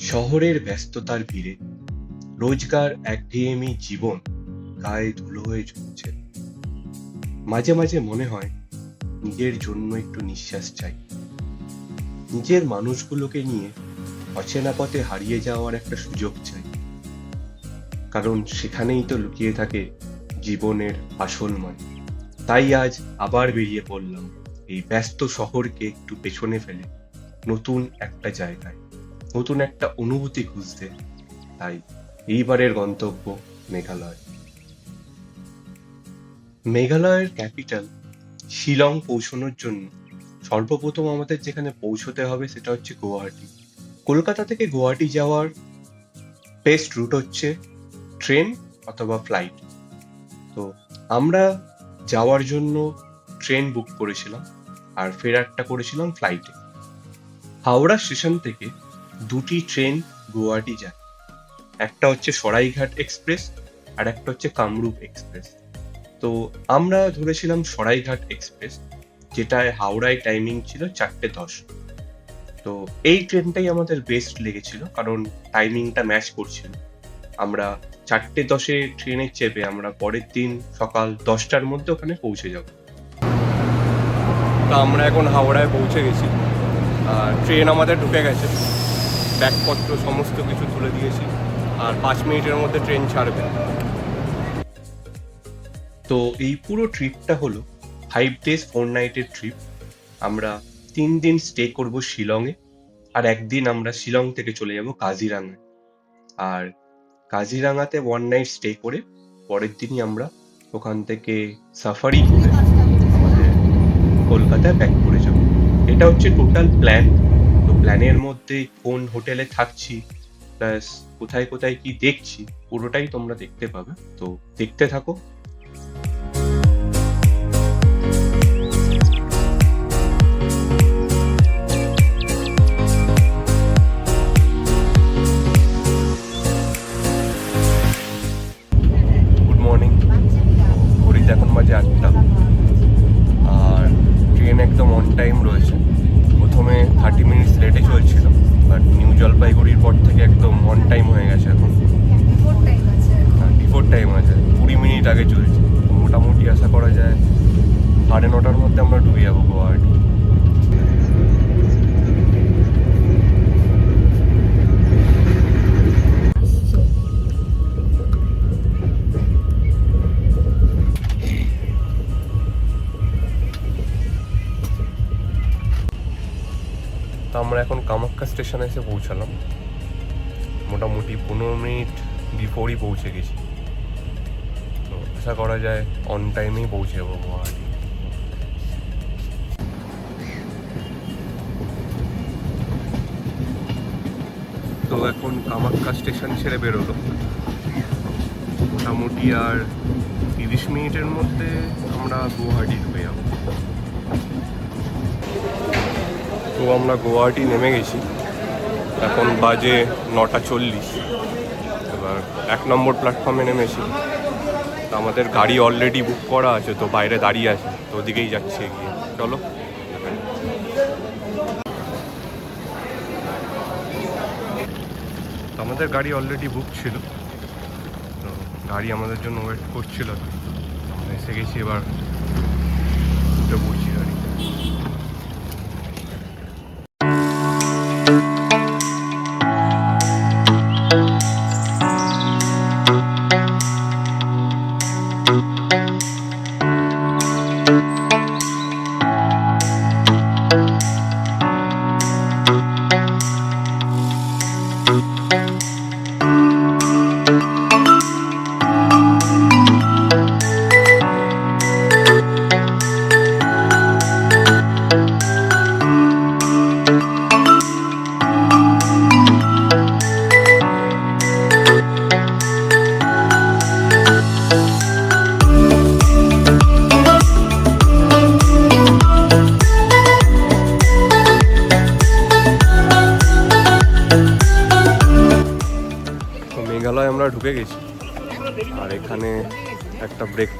শহরের ব্যস্ততার ভিড়ে রোজগার একঘেয়েমি জীবন গায়ে ধুলো হয়ে ঝুলছে মাঝে মাঝে মনে হয় নিজের জন্য একটু নিঃশ্বাস চাই। নিজের মানুষগুলোকে নিয়ে অচেনা পথে হারিয়ে যাওয়ার একটা সুযোগ চাই। কারণ সেখানেই তো লুকিয়ে থাকে জীবনের আসল মানে তাই আজ আবার বেরিয়ে পড়লাম এই ব্যস্ত শহরকে একটু পেছনে ফেলে নতুন একটা জায়গায়। নতুন একটা অনুভূতি খুঁজতে তাই এইবারের গন্তব্য মেঘালয়। মেঘালয়ের ক্যাপিটাল শিলং পৌঁছানোর জন্য সর্বপ্রথম আমাদের যেখানে পৌঁছতে হবে সেটা হচ্ছে গুয়াহাটি। কলকাতা থেকে গুয়াহাটি যাওয়ার বেস্ট রুট হচ্ছে ট্রেন অথবা ফ্লাইট তো আমরা যাওয়ার জন্য ট্রেন বুক করেছিলাম আর ফেরারটা করেছিলাম ফ্লাইটে হাওড়া স্টেশন থেকে দুটি ট্রেন গুয়াহাটি যায়। একটা হচ্ছে সরাইঘাট এক্সপ্রেস আর একটা হচ্ছে কামরূপ এক্সপ্রেস। তো আমরা ধরেছিলাম সরাইঘাট এক্সপ্রেস, যেটায় হাওড়ায় টাইমিং ছিল চারটে দশ। তো এই ট্রেনটাই আমাদের বেস্ট লেগেছিল, কারণ টাইমিংটা ম্যাচ করছিল। আমরা চারটে দশে ট্রেনে চেপে আমরা পরের দিন সকাল দশটার মধ্যে ওখানে পৌঁছে যাব। তো আমরা এখন হাওড়ায় পৌঁছে গেছি। আর ট্রেন আমাদের ঢুকে গেছে। ব্যাগপত্র সমস্ত কিছু তুলে দিয়েছি আর পাঁচ মিনিটের মধ্যে ট্রেন ছাড়বে। তো এই পুরো ট্রিপটা হলো ফাইভ ডেজ ফোর নাইটের ট্রিপ আমরা তিন দিন স্টে করব শিলংয়ে আর একদিন আমরা শিলং থেকে চলে যাব কাজিরাঙায়। আর কাজিরাঙাতে ওয়ান নাইট স্টে করে পরের দিনই আমরা ওখান থেকে সাফারি করে আমাদের কলকাতায় ব্যাক করে যাব। এটা হচ্ছে টোটাল প্ল্যান প্ল্যানের মধ্যে কোন হোটেলে থাকছি, প্লাস কোথায় কোথায় কি দেখছি, পুরোটাই তোমরা দেখতে পাবে। তো দেখতে থাকো। বাজে আটটা। আর ট্রেন একদম অন টাইম রয়েছে। প্রথমে থার্টি মিনিটস লেটে চলছিল বাট নিউ জলপাইগুড়ির পর থেকে একদম অন টাইম হয়ে গেছে এখন। বিফোর টাইম আছে। কুড়ি মিনিট আগে চলছে। মোটামুটি আশা করা যায় সাড়ে নটার মধ্যে আমরা ডুবে যাব গুয়াহাটি। এখন কামাখ্যা স্টেশনে এসে পৌঁছালাম। মোটামুটি পনেরো মিনিট বিফোরই পৌঁছে গেছি। তো আশা করা যায় অন টাইমেই পৌঁছে যাব গুয়াহাটি। তো এখন কামাখ্যা স্টেশন ছেড়ে বেরোলো। মোটামুটি আর তিরিশ মিনিটের মধ্যে আমরা গুয়াহাটি ঢুকে যাব। তো আমরা গুয়াহাটি নেমে গেছি। এখন বাজে নটা চল্লিশ। এবার এক নম্বর প্ল্যাটফর্মে নেমেছি। আমাদের গাড়ি অলরেডি বুক করা আছে, তো বাইরে দাঁড়িয়ে আছে, তো ওদিকেই যাচ্ছে গিয়ে চলো। আমাদের গাড়ি অলরেডি বুক ছিল। তো গাড়ি আমাদের জন্য ওয়েট করছিল। এসে গেছি এবার। উঠে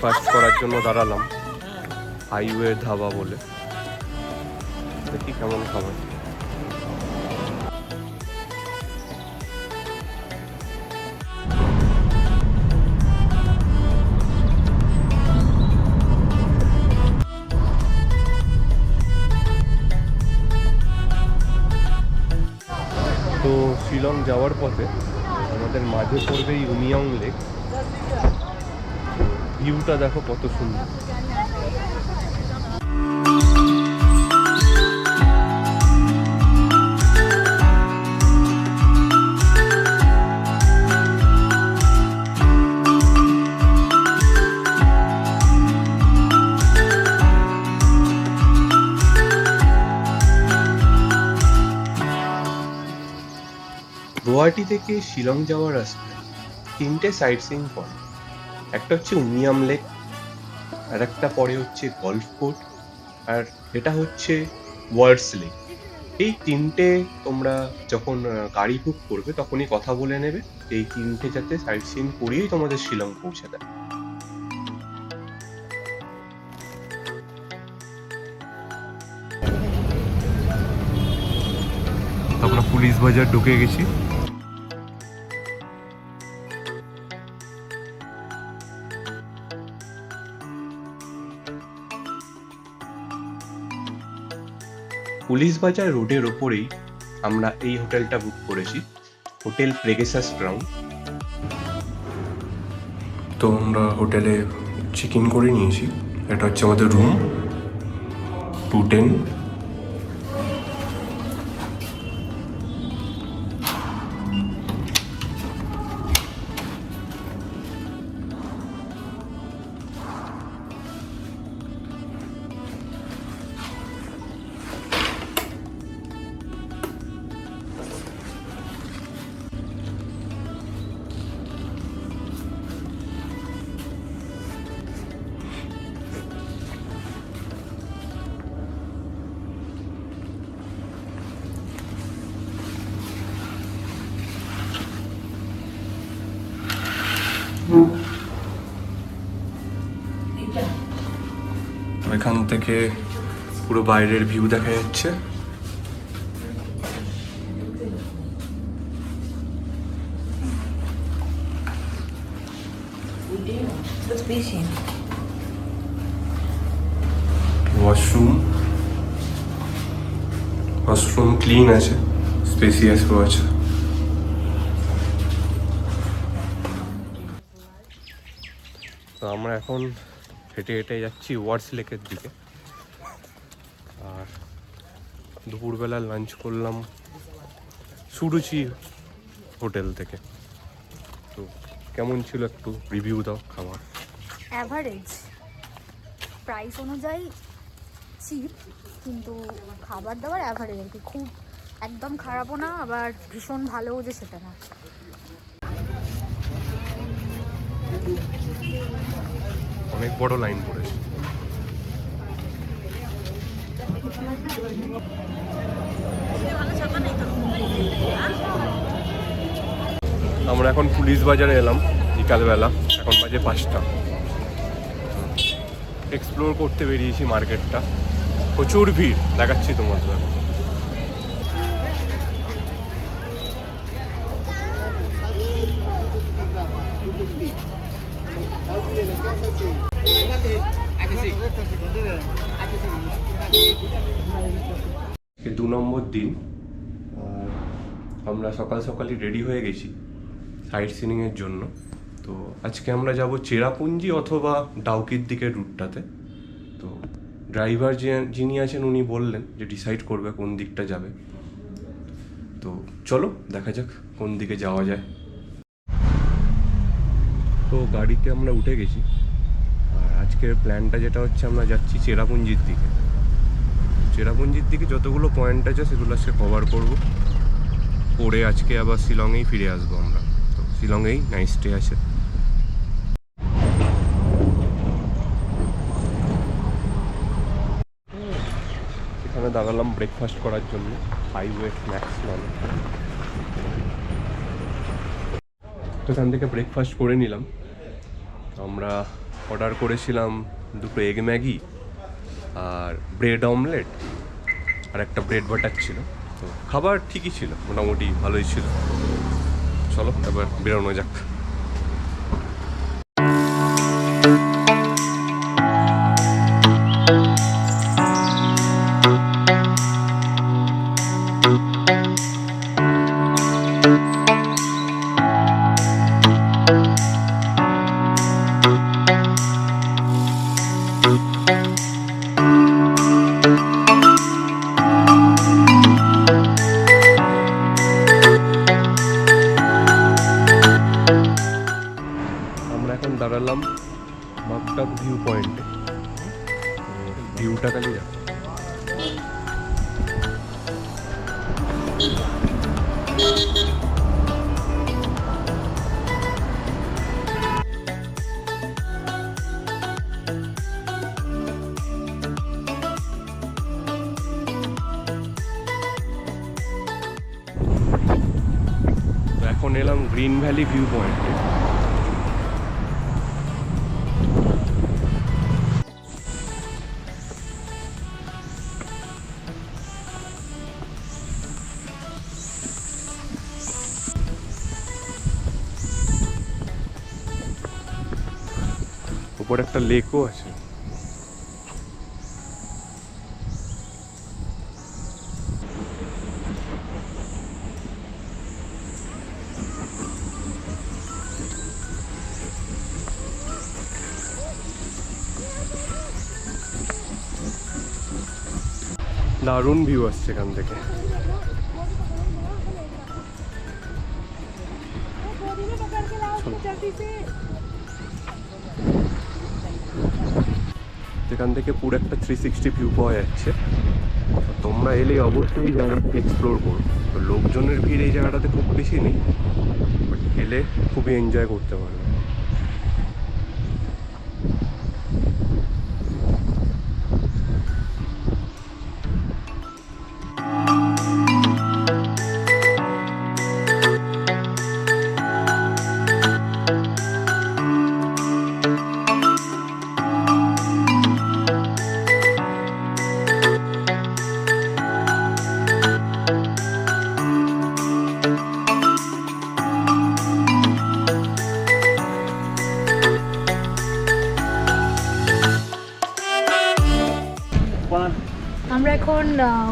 ব্রেকফাস্ট করার জন্য দাঁড়ালাম। হাইওয়ে ধাবা বলে। দেখি কেমন খাবার তো শিলং যাওয়ার পথে আমাদের মাঝে পড়বে ইউমিয়ং লেক। ভিউটা দেখো কত সুন্দর। গুয়াহাটি থেকে শিলং যাওয়ার রাস্তায় তিনটে সাইট সিইং পয়েন্ট একটা হচ্ছে উমিয়াম লেক, আর একটা পরে হচ্ছে গল্ফ কোর্ট, আর এটা হচ্ছে ওয়ার্ডস লেক। এই তিনটে তোমরা যখন গাড়ি বুক করবে তখনই কথা বলে নেবে, এই তিনটে যাতে সাইট সিন করিয়েই তোমাদের শিলং পৌঁছে দেয়। আমরা পুলিশ বাজার ঢুকে গেছি। পুলিশ বাজার রোডের ওপরেই আমরা এই হোটেলটা বুক করেছি। Hotel Pegasus ground. তো আমরা হোটেলে চেক ইন করে নিয়েছি। এটা হচ্ছে আমাদের রুম টু টেন থেকে পুরো বাইরের ভিউ দেখা যাচ্ছে। ওয়াশরুম ওয়াশরুম ক্লিন আছে স্পেসিয়াসও আছে। তো আমরা এখন হেঁটে হেঁটে যাচ্ছি ওয়ার্ডস লেকের দিকে আর দুপুরবেলা লাঞ্চ করলাম সুরুচি হোটেল থেকে। তো কেমন ছিল একটু রিভিউ দাও খাবার? অ্যাভারেজ প্রাইস অনুযায়ী চিপ কিন্তু খাবার দাবার অ্যাভারেজ আর কি। খুব একদম খারাপও না আবার ভীষণ ভালোও যে সেটা না। অনেক বড় লাইন পড়েছে। আমরা এখন পুলিশ বাজারে এলাম বিকালবেলা। এখন বাজে পাঁচটা। এক্সপ্লোর করতে বেরিয়েছি মার্কেটটা প্রচুর ভিড়, দেখাচ্ছি তোমাদের আজকে দু নম্বর দিন আমরা সকাল সকালই রেডি হয়ে গেছি সাইট সিনিংয়ের জন্য। তো আজকে আমরা যাব চেরাপুঞ্জি অথবা ডাউকির দিকে রুটটাতে তো ড্রাইভার যে, যিনি আছেন উনি বললেন যে ডিসাইড করবে কোন দিকটা যাবে। তো চলো, দেখা যাক কোন দিকে যাওয়া যায়। তো গাড়িতে আমরা উঠে গেছি। আর আজকের প্ল্যানটা যেটা হচ্ছে আমরা যাচ্ছি চেরাপুঞ্জির দিকে। চেরাপুঞ্জির দিকে যতগুলো পয়েন্ট আছে সেগুলো আজকে কভার করব। করে আজকে আবার শিলংয়েই ফিরে আসব আমরা। তো শিলংয়েই নাইট স্টে আছে। এখানে দাঁড়ালাম ব্রেকফাস্ট করার জন্য হাইওয়ে স্ন্যাক্স মানে তো এখান থেকে ব্রেকফাস্ট করে নিলাম। আমরা অর্ডার করেছিলাম দুটো এগ ম্যাগি আর ব্রেড অমলেট আর একটা ব্রেড বাটার ছিল। তো খাবার ঠিকই ছিল, মোটামুটি ভালোই ছিল। চলো, এবার বেরোনো যাক। তো এখন এলাম গ্রিন ভ্যালি ভিউ পয়েন্টে উপরে একটা লেকও আছে দারুণ ভিউ আসছে এখান থেকে। এখান থেকে পুরো একটা থ্রি সিক্সটি ভিউ পাওয়া যাচ্ছে। তোমরা এলে অবশ্যই এই জায়গাটাকে এক্সপ্লোর করো। তো লোকজনের ভিড় এই জায়গাটাতে খুব বেশি নেই বাট এলে খুবই এনজয় করতে পারবে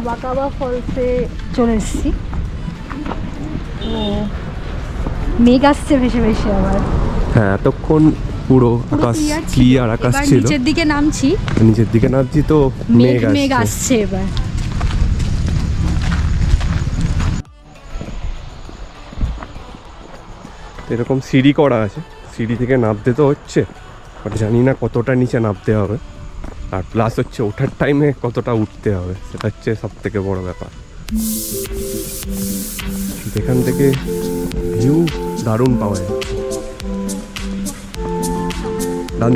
ওয়াকাবা ফলসে চলে এসেছি। তো মেঘ আসছে ভেসে ভেসে আবার। হ্যাঁ এতক্ষণ পুরো আকাশ ক্লিয়ার আকাশ ছিল। নিচের দিকে নামছি। নিচের দিকে নামছি তো মেঘ মেঘ আসছে। এবার। এরকম সিঁড়ি করা আছে। সিঁড়ি থেকে নামতে তো হচ্ছে বাট জানি না কতটা নিচে নামতে হবে। আর প্লাস হচ্ছে ওঠার টাইমে কতটা উঠতে হবে, সেটা হচ্ছে সব থেকে বড় ব্যাপার। যেখান থেকে ভিউ দারুণ পাওয়া যায়। ডান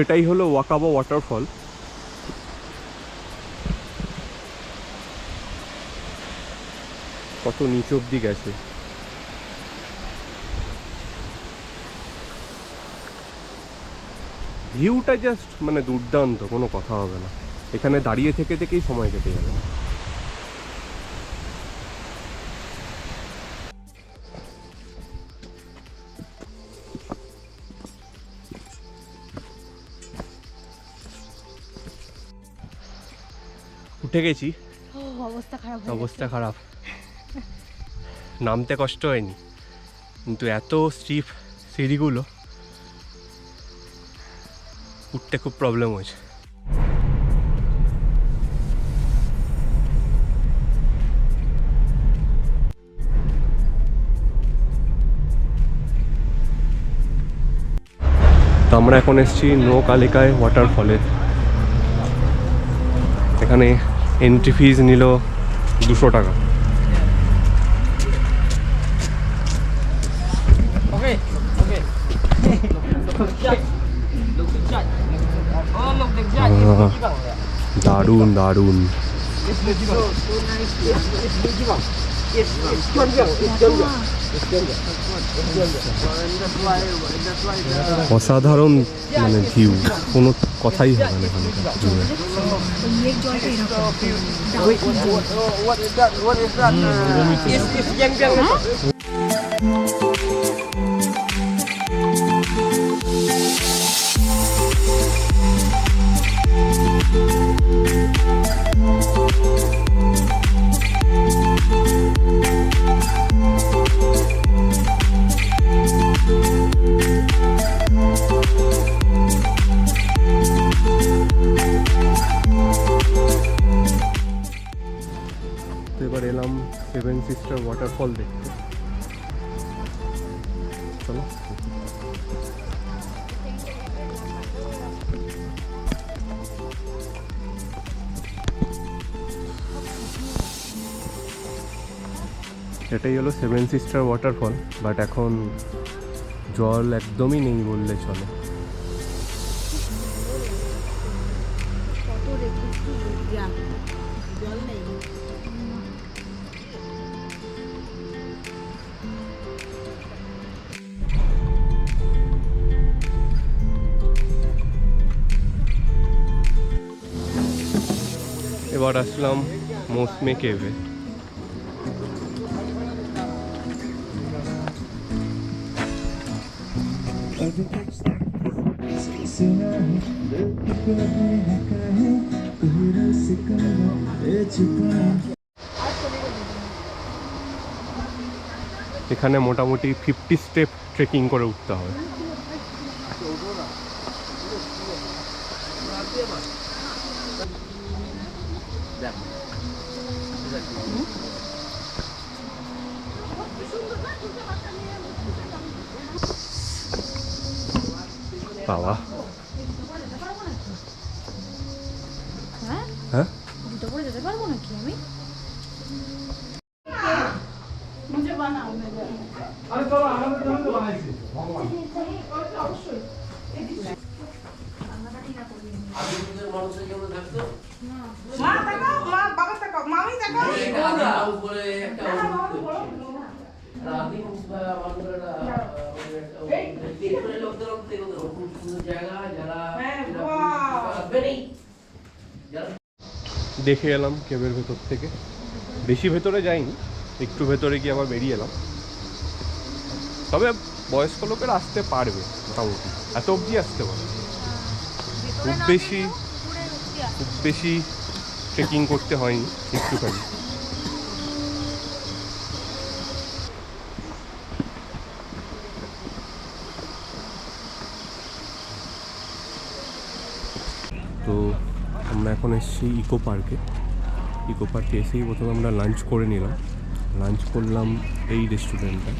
এটাই হলো ওয়াকাবো ওয়াটারফল কত নিচ অব্দি গেছে। ভিউটা জাস্ট মানে দুর্দান্ত, কোনো কথা হবে না। এখানে দাঁড়িয়ে থেকে থেকেই সময় কেটে যাবে। উঠে গেছি। অবস্থা খারাপ অবস্থা খারাপ। নামতে কষ্ট হয়নি। কিন্তু এত স্টিপ সিঁড়িগুলো উঠতে খুব প্রবলেম হয়েছে। তো আমরা এখন এসেছি নো কালিকায় ওয়াটারফলে এখানে এন্ট্রি ফিজ নিল দুশো টাকা. Oh. দারুণ দারুণ It's অসাধারণ মানে ভিউ কোনো কথাই হবে না এখানে Thank. সিস্টার ওয়াটারফল দেখতে। চলো। এটাই হলো সেভেন সিস্টার ওয়াটারফল বাট এখন জল একদমই নেই বললে চলে। জল নেই। এবার আসলাম মৌসুমে কেভে এখানে মোটামুটি ফিফটি স্টেপ ট্রেকিং করে উঠতে হবে। বাবা হ্যাঁ হ্যাঁ দুটো করে যেতে পারব নাকি আমি মা তাকাও মা বাবা তাকাও মামি তাকাও উপরে একটা রাতে লোকদের হ্যাঁ। বেনেই দেখে এলাম কেবের ভেতর থেকে। বেশি ভেতরে যাইনি একটু ভেতরে গিয়ে আবার বেরিয়ে এলাম। তবে বয়স্ক লোকেরা আসতে পারবে মোটামুটি। এত অবধি আসতে পারবে। খুব বেশি খুব বেশি ট্রেকিং করতে হয়নি একটুখানি। তো আমরা এখন এসেছি ইকো পার্কে। ইকো পার্কে এসেই প্রথমে আমরা লাঞ্চ করে নিলাম। লাঞ্চ করলাম এই রেস্টুরেন্টটা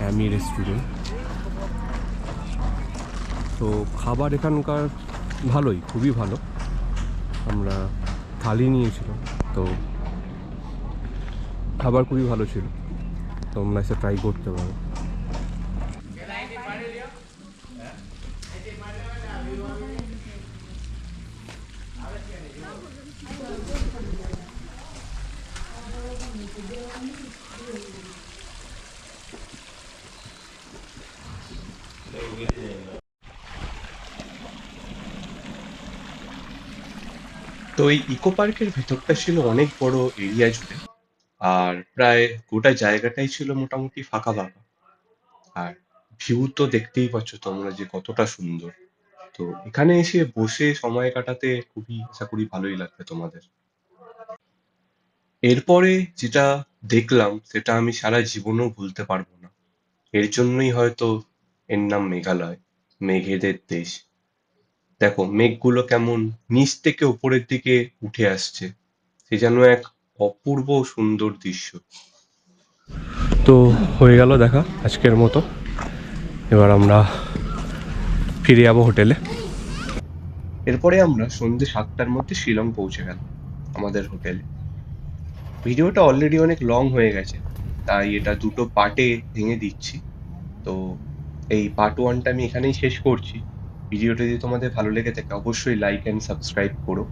অ্যামি রেস্টুরেন্ট তো খাবার এখানকার ভালোই, খুবই ভালো। আমরা থালি নিয়েছিলাম, তো খাবার খুবই ভালো ছিল। তোমরা এসে ট্রাই করতে পারো এই ইকো পার্কের ভেতরটা ছিল অনেক বড় এরিয়া জুড়ে। আর প্রায় গোটা জায়গাটাই ছিল মোটামুটি ফাঁকা ফাঁকা। আর ভিউ তো দেখতেই পাচ্ছ তোমরা যে কতটা সুন্দর। তো এখানে এসে বসে সময় কাটাতে খুবই, আশা করি ভালোই লাগবে তোমাদের। এরপরে যেটা দেখলাম, সেটা আমি সারা জীবনেও ভুলতে পারব না। এর জন্যই হয়তো এর নাম মেঘালয়, মেঘেদের দেশ। দেখো মেঘগুলো কেমন নিচ থেকে উপরের দিকে উঠে আসছে। সে যেন এক অপূর্ব সুন্দর দৃশ্য। তো হয়ে গেল দেখা আজকের মতো। এবার আমরা ফিরে যাব হোটেলে। এরপরে আমরা সন্ধ্যে সাতটার মধ্যে শিলং পৌঁছে গেলাম আমাদের হোটেলে। ভিডিওটা অলরেডি অনেক লং হয়ে গেছে তাই এটা দুটো পার্টে ভেঙে দিচ্ছি। তো এই পার্ট ওয়ানটা আমি এখানেই শেষ করছি। ভিডিওটা যদি তোমাদের ভালো লেগে থাকে অবশ্যই লাইক অ্যান্ড সাবস্ক্রাইব করো।